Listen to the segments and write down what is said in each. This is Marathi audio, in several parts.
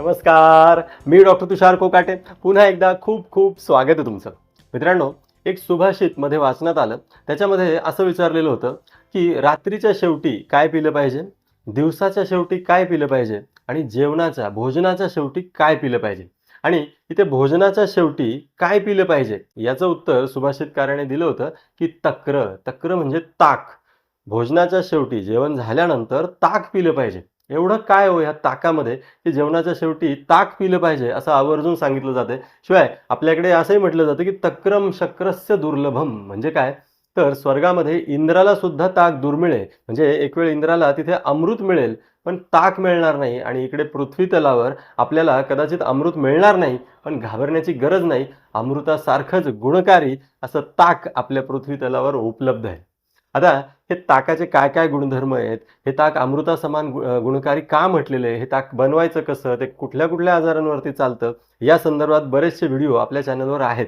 नमस्कार मी डॉक्टर तुषार कोकाटे. पुन्हा एकदा खूप खूप स्वागत आहे तुमचं. मित्रांनो एक सुभाषित मध्ये वाचण्यात आलं. त्याच्यामध्ये असं विचारलेलं होतं की रात्रीच्या शेवटी काय पिलं पाहिजे? दिवसाच्या शेवटी काय पिलं पाहिजे? आणि जेवणाच्या भोजनाच्या शेवटी काय पिलं पाहिजे? आणि इथे भोजनाच्या शेवटी काय पिलं पाहिजे? याचं उत्तर सुभाषितकाराने दिलं होतं की तक्र. तक्र म्हणजे ताक. भोजनाच्या शेवटी जेवण झाल्यानंतर ताक पिलं पाहिजे. एवढं काय हो ह्या ताकामध्ये? की जेवणाच्या शेवटी ताक पिलं पाहिजे असं आवर्जून सांगितलं जाते. शिवाय आपल्याकडे असंही म्हटलं जातं की तक्रम शक्रस्य दुर्लभम. म्हणजे काय? तर स्वर्गामध्ये इंद्राला सुद्धा ताक दुर्मिळे म्हणजे एक वेळ इंद्राला तिथे अमृत मिळेल पण ताक मिळणार नाही. आणि इकडे पृथ्वी तलावर आपल्याला कदाचित अमृत मिळणार नाही पण घाबरण्याची गरज नाही. अमृतासारखंच गुणकारी असं ताक आपल्या पृथ्वी तलावर उपलब्ध आहे. आता हे ताकाचे काय काय गुणधर्म आहेत? हे ताक अमृतासमान गु- गुणकारी का म्हटलेले आहे? हे ताक बनवायचं कसं? ते कुठल्या कुठल्या आजारांवरती चालतं? या संदर्भात बरेचसे व्हिडिओ आपल्या चॅनलवर आहेत.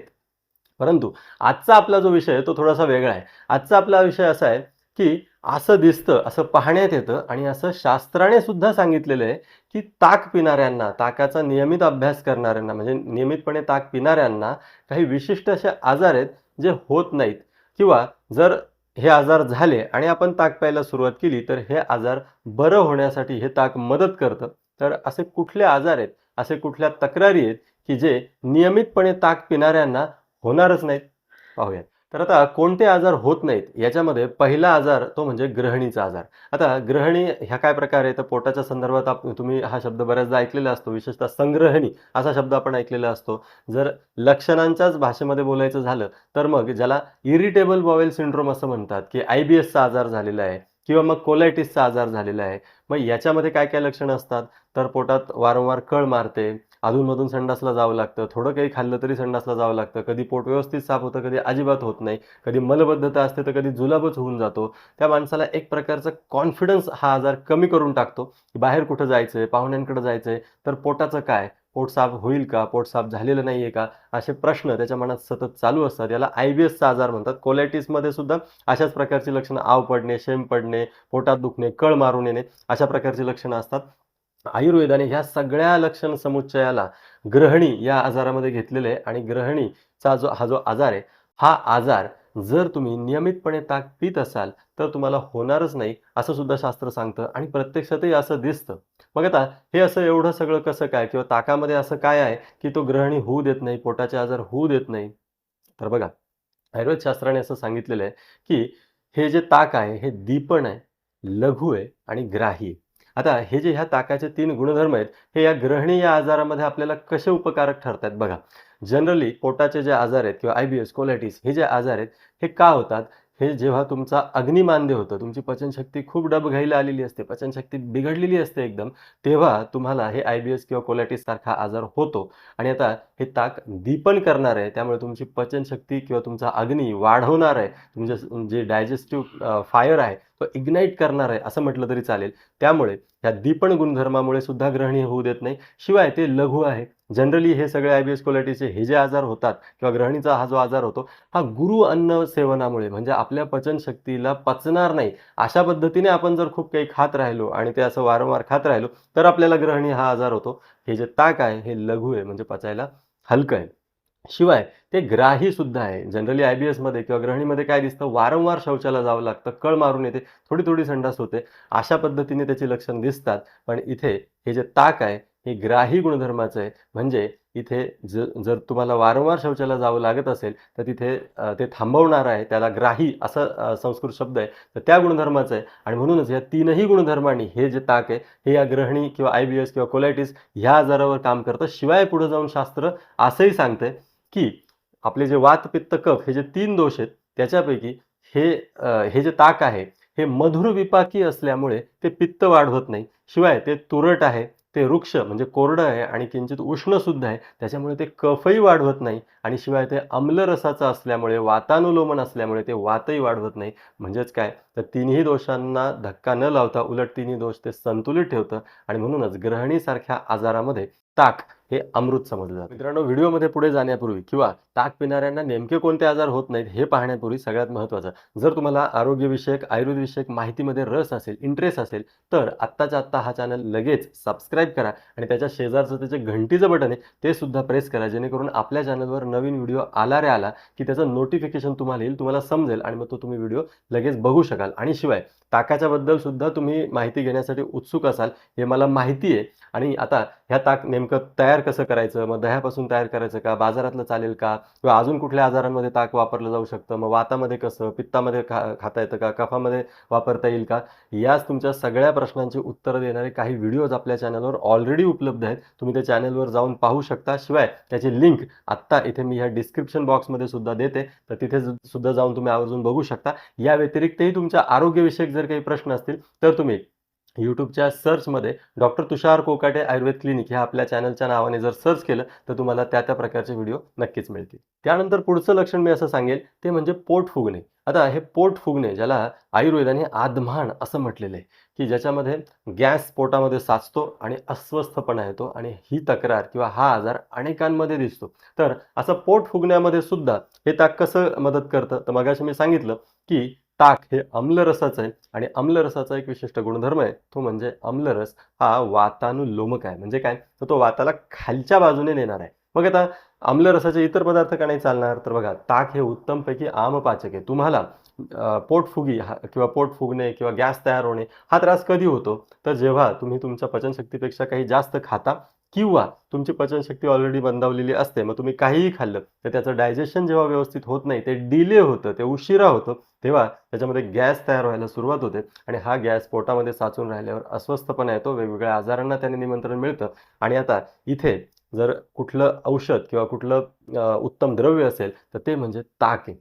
परंतु आजचा आपला जो विषय आहे तो थोडासा वेगळा आहे. आजचा आपला विषय असा आहे की असं दिसतं असं पाहण्यात येतं आणि असं शास्त्राने सुद्धा सांगितलेलं आहे की ताक पिणाऱ्यांना ताकाचा नियमित अभ्यास करणाऱ्यांना म्हणजे नियमितपणे ताक पिणाऱ्यांना काही विशिष्ट असे आजार आहेत जे होत नाहीत. किंवा जर हे आजार झाले आणि आपण ताक प्यायला सुरुवात केली तर हे आजार बरं होण्यासाठी हे ताक मदत करतं. तर असे कुठले आजार आहेत असे कुठल्या तक्रारी आहेत की जे नियमितपणे ताक पिणाऱ्यांना होणारच नाहीत? पाहूयात. तर आता कोणते आजार होत नाहीत याच्यामध्ये पहिला आजार तो म्हणजे ग्रहणीचा आजार. आता ग्रहणी ह्या काय प्रकार आहे तर पोटाच्या संदर्भात आप तुम्ही हा शब्द बऱ्याचदा ऐकलेला असतो विशेषतः संग्रहणी असा शब्द आपण ऐकलेला असतो. जर लक्षणांच्याच भाषेमध्ये बोलायचं झालं तर मग ज्याला इरिटेबल बॉवेल सिंड्रोम असं म्हणतात की आय बी एसचा आजार झालेला आहे किंवा मग कोलायटिसचा आजार झालेला आहे. मग याच्यामध्ये काय काय लक्षणं असतात? तर पोटात वारंवार कळ मारते अधूनमधून संडासला जावं लागतं थोडं काही खाल्लं तरी संडासला जावं लागतं कधी पोट व्यवस्थित साफ होतं कधी अजिबात होत नाही कधी मलबद्धता असते तर कधी जुलाबच होऊन जातो. त्या माणसाला एक प्रकारचा कॉन्फिडन्स हा आजार कमी करून टाकतो की बाहेर कुठं जायचं आहे पाहुण्यांकडे जायचं आहे तर पोटाचं काय? पोट साफ होईल का? पोटसाफ झालेलं नाही आहे का? असे प्रश्न त्याच्या मनात सतत चालू असतात. याला आय बी एसचा आजार म्हणतात. कोलायटिसमध्ये सुद्धा अशाच प्रकारची लक्षणं आव पडणे शेम पडणे पोटात दुखणे कळ मारून येणे अशा प्रकारची लक्षणं असतात. आयुर्वेदाने ह्या सगळ्या लक्षण समुच्चयाला ग्रहणी या आजारामध्ये घेतलेले आहे आणि ग्रहणीचा जो हा जो आजार आहे हा आजार जर तुम्ही नियमितपणे ताक पित असाल तर तुम्हाला होणारच नाही असं सुद्धा शास्त्र सांगतं आणि प्रत्यक्षातही असं दिसतं. मग आता हे असं एवढं सगळं कसं काय? किंवा ताकामध्ये असं काय आहे की तो ग्रहणी होऊ देत नाही पोटाचे आजार होऊ देत नाही? तर बघा आयुर्वेद शास्त्राने असं सांगितलेलं आहे की हे जे ताक आहे हे दीपण आहे लघु आहे आणि ग्राही आहे. आता हे जे ह्या ताकाचे तीन गुणधर्म आहेत हे या ग्रहणी या आजारामध्ये आपल्याला कसे उपकारक ठरतात? बघा जनरली पोटाचे जे आजार आहेत किंवा आय बी एस कोलॅटिस हे जे आजार आहेत हे का होतात? हे जेव्हा तुमचा अग्निमांद्य होतं तुमची पचनशक्ती खूप डबघाईला आलेली असते पचनशक्ती बिघडलेली असते एकदम तेव्हा तुम्हाला हे आय बी एस किंवा कोलॅटिस सारखा आजार होतो. आणि आता हे ताक दीपन करणार आहे त्यामुळे तुमची पचनशक्ती किंवा तुमचा अग्नी वाढवणार आहे तुमचं जे डायजेस्टिव्ह फायर आहे तो इग्नाईट करणार आहे असं म्हटलं तरी चालेल. त्यामुळे ह्या दीपण गुणधर्मामुळे सुद्धा ग्रहणी होऊ देत नाही. शिवाय ते लघु आहे. जनरली हे सगळे आय बी एस क्वालिटीचे हे जे आजार होतात किंवा ग्रहणीचा हा जो आजार होतो हा गुरु अन्न सेवनामुळे म्हणजे आपल्या पचनशक्तीला पचणार नाही. अशा पद्धतीने आपण जर खूप काही खात राहिलो आणि ते असं वारंवार खात राहिलो तर आपल्याला ग्रहणी हा आजार होतो. हे जे ताक आहे हे लघु आहे म्हणजे पचायला हलकं आहे. शिवाय ते ग्राही सुद्धा आहे. जनरली आय बी एसमध्ये किंवा ग्रहणीमध्ये काय दिसतं? वारंवार शौचाला जावं लागतं कळ मारून येते थोडी थोडी संडास होते. अशा पद्धतीने त्याची लक्षण दिसतात. पण इथे हे जे ताक आहे हे ग्राही गुणधर्माचं आहे. म्हणजे इथे ज जर तुम्हाला वारंवार शौचाला जावं लागत असेल तर तिथे ते थांबवणार आहे. त्याला ग्राही असा संस्कृत शब्द आहे. तर त्या गुणधर्माचं आहे. आणि म्हणूनच या तीनही गुणधर्मांनी हे जे ताक आहे हे या ग्रहणी किंवा आय बी एस किंवा कोलायटिस ह्या आजारावर काम करतं. शिवाय पुढे जाऊन शास्त्र असंही सांगतंय की आपले जे वात पित्त कफ हे जे तीन दोष आहेत त्याच्यापैकी हे हे जे ताक आहे हे मधुर विपाकी असल्यामुळे ते पित्त वाढवत नाही. शिवाय ते तुरट आहे. ते वृक्ष म्हणजे कोरडं आहे आणि किंचित उष्ण सुद्धा आहे त्याच्यामुळे ते कफही वाढवत नाही आणि शिवाय ते आम्लरसाचं असल्यामुळे वातानुलोमन असल्यामुळे ते वातही वाढवत नाही. म्हणजेच काय? तर तिन्ही दोषांना धक्का न लावता उलट तिन्ही दोष ते संतुलित ठेवतं आणि म्हणूनच ग्रहणीसारख्या आजारामध्ये ताक हे अमृत समजलं जातं. मित्रांनो व्हिडिओमध्ये पुढे जाण्यापूर्वी किंवा ताक पिणाऱ्यांना नेमके कोणते आजार होत नाहीत हे पाहण्यापूर्वी सगळ्यात महत्त्वाचं जर तुम्हाला आरोग्यविषयक आयुर्वेदविषयक माहितीमध्ये रस असेल इंटरेस्ट असेल तर आत्ताच्या आत्ता हा चॅनल लगेच सबस्क्राईब करा आणि त्याच्या शेजारचं त्याचे घंटीचं बटन आहे ते सुद्धा प्रेस करा जेणेकरून आपल्या चॅनलवर नवीन व्हिडिओ आला रे आला की त्याचं नोटिफिकेशन तुम्हाला येईल तुम्हाला समजेल आणि मग तो तुम्ही व्हिडिओ लगेच बघू शकाल. आणि शिवाय ताकाच्याबद्दल सुद्धा तुम्ही माहिती घेण्यासाठी उत्सुक असाल हे मला माहिती आहे. आणि आता ह्या ताक नेमकं तयार कसं करायचं? मग दह्यापासून तयार करायचं का? बाजारातलं चालेल का? किंवा अजून कुठल्या आजारांमध्ये ताक वापरलं जाऊ शकतं? मग वातामध्ये कसं? पित्तामध्ये खा खाता येतं का? कफामध्ये वापरता येईल का? याच तुमच्या सगळ्या प्रश्नांची उत्तरं देणारे काही व्हिडिओज आपल्या चॅनलवर ऑलरेडी उपलब्ध आहेत. तुम्ही त्या चॅनलवर जाऊन पाहू शकता. शिवाय त्याची लिंक आत्ता इथे मी ह्या डिस्क्रिप्शन बॉक्समध्ये सुद्धा देते. तर तिथे सुद्धा जाऊन तुम्ही आवर्जून बघू शकता. या व्यतिरिक्तही तुमच्या आरोग्यविषयक जर काही प्रश्न असतील तर तुम्ही यूट्यूबच्या सर्चमध्ये डॉक्टर तुषार कोकाटे आयुर्वेद क्लिनिक ह्या आपल्या चॅनलच्या नावाने जर सर्च केलं तर तुम्हाला त्या त्या प्रकारचे व्हिडिओ नक्कीच मिळतील. त्यानंतर पुढचं लक्षण मी असं सांगेल ते म्हणजे पोट फुगणे. आता हे पोट फुगणे ज्याला आयुर्वेदाने आदमान असं म्हटलेलं आहे की ज्याच्यामध्ये गॅस पोटामध्ये साचतो आणि अस्वस्थपणा येतो आणि ही तक्रार किंवा हा आजार अनेकांमध्ये दिसतो. तर असं पोट फुगण्यामध्ये सुद्धा हे ताक कसं मदत करतं? तर मगाशी मी सांगितलं की ताक हे आम्लरसाचं आहे आणि आम्लरसाचा एक विशिष्ट गुणधर्म आहे तो म्हणजे आम्लरस हा वातानुलोमक आहे. म्हणजे काय? तर तो वाताला खालच्या बाजूने नेणार आहे. मग आता आम्लरसाचे इतर पदार्थ का नाही चालणार? तर बघा ताक हे उत्तमपैकी आमपाचक आहे. तुम्हाला पोटफुगी हा किंवा पोट फुगणे किंवा गॅस तयार होणे हा त्रास कधी होतो? तर जेव्हा तुम्ही तुमच्या पचनशक्तीपेक्षा काही जास्त खाता किंवा तुमची पचनशक्ती ऑलरेडी बंदावलेली असते मग तुम्ही काहीही खाल्लं तर त्याचं डायजेशन जेव्हा व्यवस्थित होत नाही ते डिले होतं ते उशिरा होतं तेव्हा त्याच्यामध्ये गॅस तयार व्हायला सुरुवात होते आणि हा गॅस पोटामध्ये साचून राहिल्यावर अस्वस्थपणा येतो वेगवेगळ्या आजारांना त्याने निमंत्रण मिळतं. आणि आता इथे जर कुठलं औषध किंवा कुठलं उत्तम द्रव्य असेल तर ते म्हणजे ताक आहे.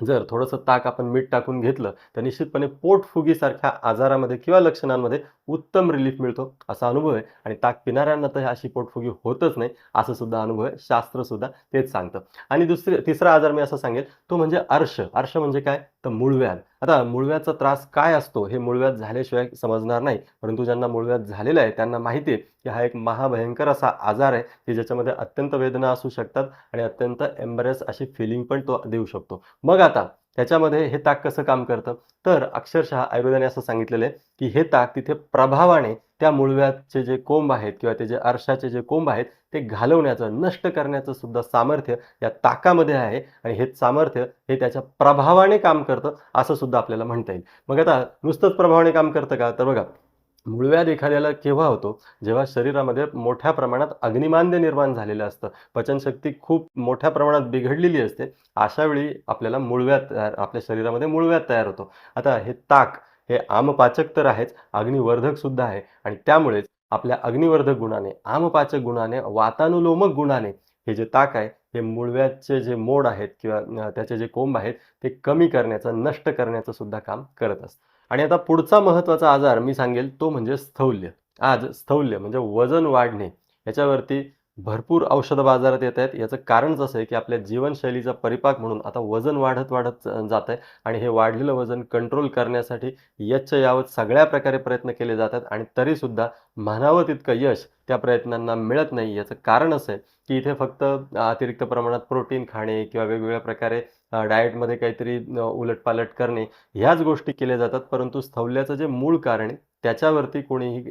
जर थोडंसं ताक आपण मीठ टाकून घेतलं तर निश्चितपणे पोटफुगीसारख्या आजारामध्ये किंवा लक्षणांमध्ये उत्तम रिलीफ मिळतो असा अनुभव आहे. आणि ताक पिणाऱ्यांना तर अशी पोटफुगी होतच नाही असं सुद्धा अनुभव आहे. शास्त्रसुद्धा तेच सांगतं. आणि दुसरे तिसरा आजार मी असं सांगेल तो म्हणजे अर्श अर्श म्हणजे काय? तर मूळव्याध. आता मूळव्याधचा त्रास काय असतो हे मूळव्याध झाल्याशिवाय समजणार नाही. परंतु ज्यांना मूळव्याध झालेला आहे त्यांना माहिती आहे की हा एक महाभयंकर असा आजार आहे की ज्याच्यामध्ये अत्यंत वेदना असू शकतात आणि अत्यंत एम्बरेस अशी फिलिंग पण तो देऊ शकतो. मग आता त्याच्यामध्ये हे ताक कसं काम करतं? तर अक्षरशः आयुर्वेदाने असं सांगितलेलं आहे की हे ताक तिथे प्रभावाने त्या मुळव्याचे जे कोंब आहेत किंवा ते जे अर्शाचे जे कोंब आहेत ते घालवण्याचं नष्ट करण्याचं सुद्धा सामर्थ्य या ताकामध्ये आहे. आणि हे सामर्थ्य हे त्याच्या प्रभावाने काम करतं असं सुद्धा आपल्याला म्हणता येईल. मग आता नुसतंच प्रभावाने काम करतं का? तर बघा मूळव्याध एखाद्याला केव्हा होतो? जेव्हा शरीरामध्ये मोठ्या प्रमाणात अग्निमांद्य निर्माण झालेलं असतं. पचनशक्ती खूप मोठ्या प्रमाणात बिघडलेली असते. अशा वेळी आपल्याला मूळव्याध तयार आपल्या शरीरामध्ये मूळव्याध तयार होतो. आता हे ताक हे आमपाचक तर आहेच. अग्निवर्धक सुद्धा आहे. आणि त्यामुळेच आपल्या अग्निवर्धक गुणाने आमपाचक गुणाने वातानुलोमक गुणाने हे जे ताक आहे हे मुळव्याचे जे मोड आहेत किंवा त्याचे जे कोंब आहेत ते कमी करण्याचं नष्ट करण्याचं सुद्धा काम करत असतं. आणि आता पुढचा महत्त्वाचा आजार मी सांगेल तो म्हणजे स्थौल्य. आज स्थौल्य म्हणजे वजन वाढणे. याच्यावरती भरपूर औषधं बाजारात येत आहेत याचं कारणच असं आहे की आपल्या जीवनशैलीचा परिपाक म्हणून आता वजन वाढत वाढत जात आहे आणि हे वाढलेलं वजन कंट्रोल करण्यासाठी यच्च यावत सगळ्या प्रकारे प्रयत्न केले जातात आणि तरीसुद्धा म्हणावं तितकं यश त्या प्रयत्नांना मिळत नाही. याचं कारण असं आहे की इथे फक्त अतिरिक्त प्रमाणात प्रोटीन खाणे किंवा वेगवेगळ्या प्रकारे डाएटमध्ये काहीतरी उलटपालट करणे ह्याच गोष्टी केल्या जातात. परंतु स्थौल्याचं जे मूळ कारण आहे त्याच्यावरती कोणीही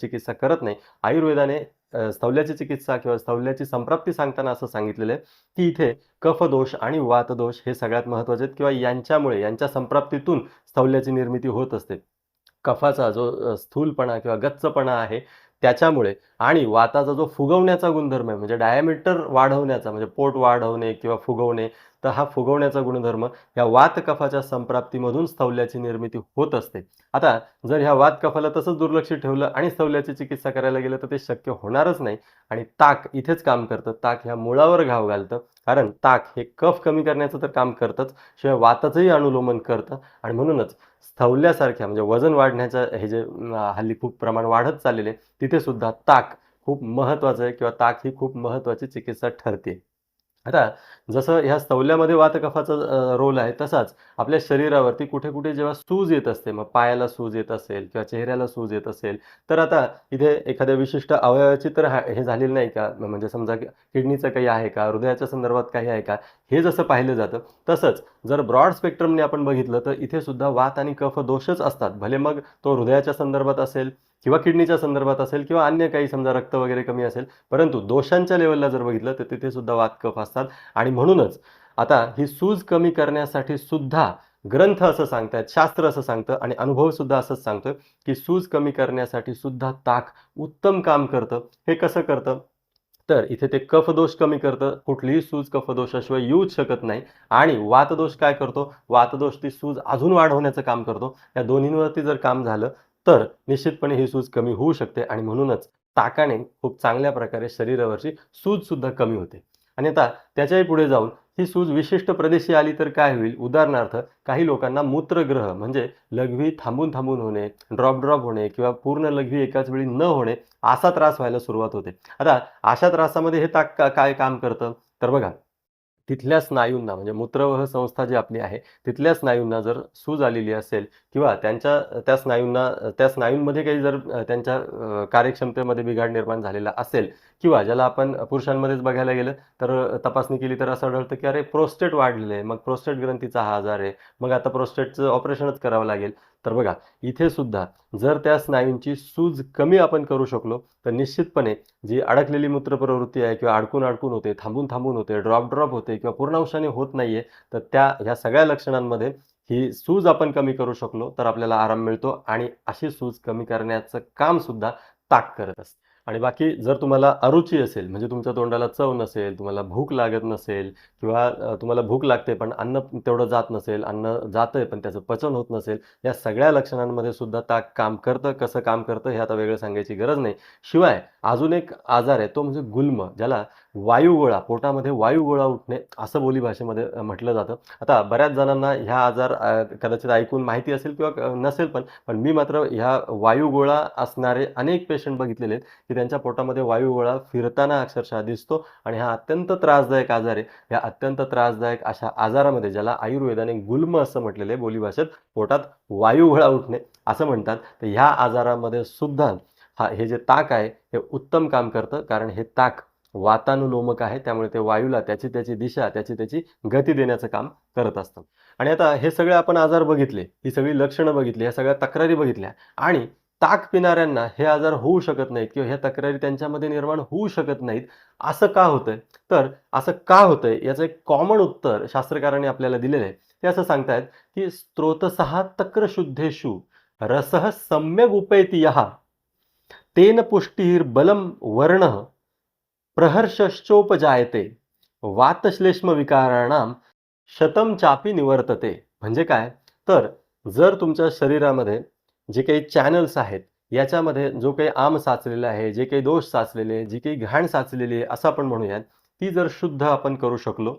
चिकित्सा करत नाही. आयुर्वेदाने स्थौल्याची चिकित्सा किंवा स्थौल्याची संप्राप्ती सांगताना असं सांगितलेलं आहे की इथे कफदोष आणि वातदोष हे सगळ्यात महत्त्वाचे आहेत किंवा यांच्यामुळे यांच्या संप्राप्तीतून स्थौल्याची निर्मिती होत असते. कफाचा जो स्थूलपणा किंवा गच्चपणा आहे त्याच्यामुळे आणि वाताचा जो फुगवण्याचा गुणधर्म आहे म्हणजे डायमीटर वाढवण्याचा म्हणजे पोट वाढवणे किंवा फुगवणे तर हा फुगवण्याचा गुणधर्म या वातकफाच्या संप्राप्तीमधून स्थौल्याची निर्मिती होत असते. आता जर ह्या वातकफाला तसंच दुर्लक्षित ठेवलं आणि स्थौल्याची चिकित्सा करायला गेलं तर ते शक्य होणारच नाही आणि ताक इथेच काम करतं. ताक ह्या मुळावर घाव घालतं. कारण ताक हे कफ कमी करण्याचं तर काम करतंच शिवाय वाताचंही अनुलोमन करतं आणि म्हणूनच स्थौल्यासारख्या म्हणजे वजन वाढण्याचं हे जे हल्ली खूप प्रमाण वाढत चाललेले तिथे सुद्धा ताक खूप महत्त्वाचं आहे किंवा ताक ही खूप महत्त्वाची चिकित्सा ठरते. आता जसं ह्या स्तवल्यामध्ये वातकफाचा रोल आहे तसाच आपल्या शरीरावरती कुठे कुठे जेव्हा सूज येत असते मग पायाला सूज येत असेल किंवा चेहऱ्याला सूज येत असेल तर आता इथे एखाद्या विशिष्ट अवयवाची तर हे झालेलं नाही का? म्हणजे समजा किडनीचं काही आहे का? हृदयाच्या संदर्भात काही आहे का? हे जसं पाहिलं जातं तसंच जर ब्रॉड स्पेक्ट्रमने आपण बघितलं तर इथे सुद्धा वात आणि कफ दोषच असतात. भले मग तो हृदयाच्या संदर्भात असेल किंवा किडनीच्या संदर्भात असेल किंवा अन्य काही समजा रक्त वगैरे कमी असेल परंतु दोषांच्या लेवलला जर बघितलं तर तिथे सुद्धा वात कफ असतात. आणि म्हणूनच आता ही सूज कमी करण्यासाठी सुद्धा ग्रंथ असं सांगतायत शास्त्र असं सांगतं आणि अनुभव सुद्धा असंच सांगतोय की सूज कमी करण्यासाठी सुद्धा ताक उत्तम काम करतं. हे कसं करतं? तर इथे ते कफदोष कमी करतं. कुठलीही सूज कफदोषाशिवाय येऊच शकत नाही. आणि वातदोष काय करतो? वातदोष ती सूज अजून वाढवण्याचं काम करतो. या दोन्हींवरती जर काम झालं तर निश्चितपणे ही सूज कमी होऊ शकते आणि म्हणूनच ताकाने खूप चांगल्या प्रकारे शरीरावरची सूज सुद्धा कमी होते. आणि आता त्याच्याही पुढे जाऊन ही सूज विशिष्ट प्रदेशी आली तर काय होईल? उदाहरणार्थ काही लोकांना मूत्रग्रह म्हणजे लघवी थांबून थांबून होणे ड्रॉप ड्रॉप होणे किंवा पूर्ण लघवी एकाच वेळी न होणे असा त्रास व्हायला सुरुवात होते. आता अशा त्रासामध्ये हे ताक का- काय काम करतं? तर बघा तिथल्या स्नायूंना म्हणजे मूत्रवह संस्था जी आपली आहे तिथल्या स्नायूंना जर सूज आलेली असेल किंवा त्यांच्या त्या स्नायूंना त्या स्नायूंमध्ये काही जर त्यांच्या कार्यक्षमतेमध्ये बिघाड निर्माण झालेला असेल किंवा ज्याला आपण पुरुषांमध्येच बघायला गेलं तर तपासणी केली तर असं आढळतं की अरे प्रोस्टेट वाढलेलं आहे. मग प्रोस्टेट ग्रंथीचा हा आजार आहे. मग आता प्रोस्टेटचं ऑपरेशनच करावं लागेल. तर बघा इथे सुद्धा जर त्या स्नायूंची सूज कमी आपण करू शकलो तर निश्चितपणे जी अडकलेली मूत्रप्रवृत्ती आहे किंवा अडकून अडकून होते थांबून थांबून होते ड्रॉप ड्रॉप होते किंवा पूर्णांशाने होत नाहीये तर त्या ह्या सगळ्या लक्षणांमध्ये ही सूज आपण कमी करू शकलो तर आपल्याला आराम मिळतो आणि अशी सूज कमी करण्याचं काम सुद्धा ताक करत असते. आणि बाकी जर तुम्हाला अरुची असेल म्हणजे तुमच्या तोंडाला चव नसेल तुम्हाला भूक लागत नसेल किंवा तुम्हाला भूक लागते पण अन्न तेवढं जात नसेल अन्न जातंय पण त्याचं पचन होत नसेल या सगळ्या लक्षणांमध्ये सुद्धा ताक काम करतं. कसं काम करतं हे आता वेगळं सांगायची गरज नाही. शिवाय अजून एक आजार आहे तो म्हणजे गुल्म ज्याला वायुगोळा पोटामध्ये वायुगोळा उठणे असं बोली भाषेमध्ये म्हटलं जातं. आता बऱ्याच जणांना ह्या आजार कदाचित ऐकून माहिती असेल किंवा नसेल पण पण मी मात्र ह्या वायुगोळा असणारे अनेक पेशंट बघितलेले आहेत की त्यांच्या पोटामध्ये वायुगोळा फिरताना अक्षरशः दिसतो आणि हा अत्यंत त्रासदायक आजार आहे. या अत्यंत त्रासदायक अशा आजारामध्ये ज्याला आयुर्वेदाने गुल्म असं म्हटलेलं आहे बोलीभाषेत पोटात वायुगोळा उठणे असं म्हणतात. तर ह्या आजारामध्ये सुद्धा हा हे जे ताक आहे हे उत्तम काम करतं. कारण हे ताक वातानुलोमक आहे त्यामुळे ते वायूला त्याची त्याची दिशा त्याची त्याची गती देण्याचं काम करत असतं. आणि आता हे सगळे आपण आजार बघितले ही सगळी लक्षणं बघितली ह्या सगळ्या तक्रारी बघितल्या आणि ताक पिणाऱ्यांना हे आजार होऊ शकत नाहीत किंवा ह्या तक्रारी त्यांच्यामध्ये निर्माण होऊ शकत नाहीत असं का होतंय? तर असं का होतंय? याचं एक कॉमन उत्तर शास्त्रकारांनी आपल्याला दिलेलं आहे. ते असं सांगतायत की स्त्रोतसहा तक्रशुद्धेषु रसह सम्यग उपैति यहा तेन बलं वर्ण प्रहर्षश्चोपजायते. वातश्लेष्म विकाराणाम शतम चापी निवर्तते. म्हणजे काय? तर जर तुमच्या शरीरामध्ये जे काही चॅनल्स आहेत याच्यामध्ये जो काही आम साचलेला आहे जे काही दोष साचलेले आहे जी काही घाण साचलेली आहे असं आपण म्हणूयात ती जर शुद्ध आपण करू शकलो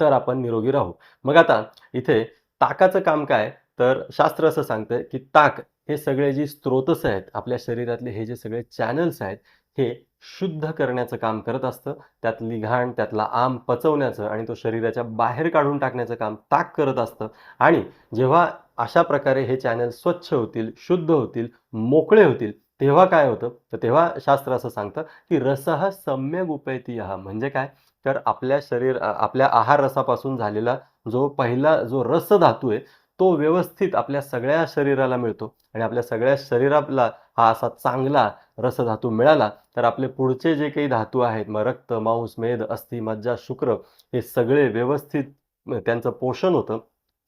तर आपण निरोगी राहू. मग आता इथे ताकाचं काम काय? तर शास्त्र असं सांगतंय की ताक हे सगळे जी स्त्रोतस आहेत आपल्या शरीरातले हे जे सगळे चॅनल्स आहेत हे शुद्ध करण्याचं काम करत असतं. त्यातली घाण त्यातला आम पचवण्याचं आणि तो शरीराच्या बाहेर काढून टाकण्याचं काम ताक करत असतं. आणि जेव्हा अशा प्रकारे हे चॅनल स्वच्छ होतील शुद्ध होतील मोकळे होतील तेव्हा काय होतं? तर तेव्हा शास्त्र असं सांगतं की रसः सम्यक उपैती हा म्हणजे काय? तर आपल्या शरीर आपल्या आहार रसापासून झालेला जो पहिला जो रस धातू आहे तो व्यवस्थित आपल्या सगळ्या शरीराला मिळतो. आणि आपल्या सगळ्या शरीराला हा असा चांगला रसधातू मिळाला तर आपले पुढचे जे काही धातू आहेत मग रक्त मांस मेद अस्थि मज्जा शुक्र हे सगळे व्यवस्थित त्यांचं पोषण होतं.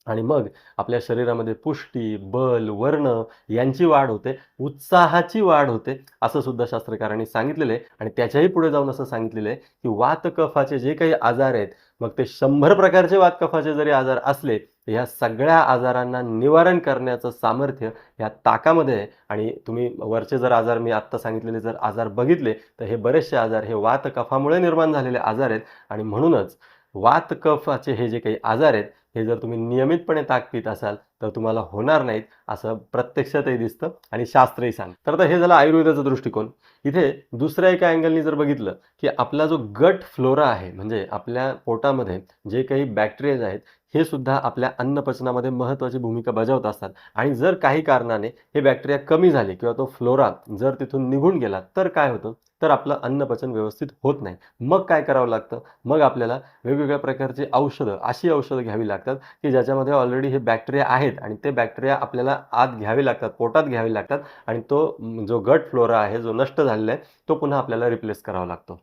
आणि मग आपल्या शरीरामध्ये पुष्टी बल वर्ण यांची वाढ होते उत्साहाची वाढ होते असं सुद्धा शास्त्रकारांनी सांगितलेलं आहे. आणि त्याच्याही पुढे जाऊन असं सांगितलेलं आहे की वातकफाचे जे काही आजार आहेत मग ते शंभर प्रकारचे वातकफाचे जरी आजार असले तर ह्या सगळ्या आजारांना निवारण करण्याचं सामर्थ्य ह्या ताकामध्ये आहे. आणि तुम्ही वरचे जर आजार मी आत्ता सांगितलेले जर आजार बघितले तर हे बरेचसे आजार हे वातकफामुळे निर्माण झालेले आजार आहेत. आणि म्हणूनच वातकफाचे हे जे काही आजार आहेत हे जर तुम्ही नियमितपणे ताक पित असाल तर तुम्हाला होणार नाहीत असं प्रत्यक्षातही दिसतं आणि शास्त्रही सांग तर आता हे झालं आयुर्वेदाचा दृष्टिकोन. इथे दुसऱ्या एका अँगलनी जर बघितलं की आपला जो गट फ्लोरा आहे म्हणजे आपल्या पोटामध्ये जे काही बॅक्टेरियाज आहेत हे सुद्धा आपल्या अन्नपचनामध्ये महत्त्वाची भूमिका बजावत असतात. आणि जर काही कारणाने हे बॅक्टेरिया कमी झाले किंवा तो फ्लोरा जर तिथून निघून गेला तर काय होतं? तर आपलं अन्नपचन व्यवस्थित होत नाही. मग काय करावं लागतं? मग आपल्याला वेगवेगळ्या प्रकारची औषधं अशी औषधं घ्यावी लागतात की ज्याच्यामध्ये ऑलरेडी हे बॅक्टेरिया आहेत आणि ते बॅक्टेरिया आपल्याला आत घ्यावे लागतात पोटात घ्यावे लागतात आणि तो जो गट फ्लोरा आहे जो नष्ट झालेला आहे तो पुन्हा आपल्याला रिप्लेस करावा लागतो.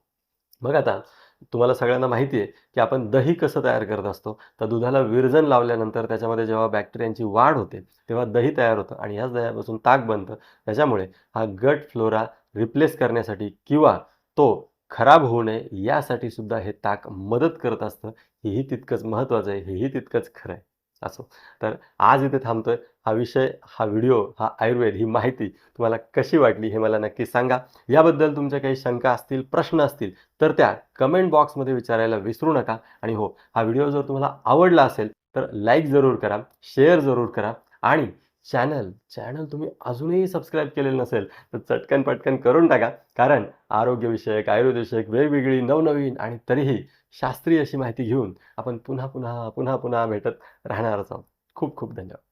मग आता तुम्हाला सगळ्यांना माहिती आहे की आपण दही कसं तयार करत असतो? तर दुधाला विरजन लावल्यानंतर त्याच्यामध्ये जेव्हा बॅक्टेरियांची वाढ होते तेव्हा दही तयार होतं आणि ह्याच दह्यापासून ताक बनतं. त्याच्यामुळे हा गट फ्लोरा रिप्लेस करण्यासाठी किंवा तो खराब होऊ नये यासाठी सुद्धा हे ताक मदत करत असतं. हेही तितकंच महत्त्वाचं आहे हेही तितकंच खरं आहे. असो. तर आज इथे थांबतोय. हा विषय हा व्हिडिओ हा आयुर्वेद ही माहिती तुम्हाला कशी वाटली हे मला नक्की सांगा. याबद्दल तुमच्या काही शंका असतील प्रश्न असतील तर त्या कमेंट बॉक्समध्ये विचारायला विसरू नका. आणि हो हा व्हिडिओ जर तुम्हाला आवडला असेल तर लाईक जरूर करा शेअर जरूर करा. आणि चॅनल चॅनल तुम्ही अजूनही सबस्क्राईब केलेलं नसेल तर चटकन पटकन करून टाका. कारण आरोग्यविषयक आयुर्वेदविषयक वेगवेगळी नवनवीन आणि तरीही शास्त्रीय अशी माहिती घेऊन आपण पुन्हा पुन्हा पुन्हा पुन्हा भेटत राहणारच आहोत. खूप खूप धन्यवाद.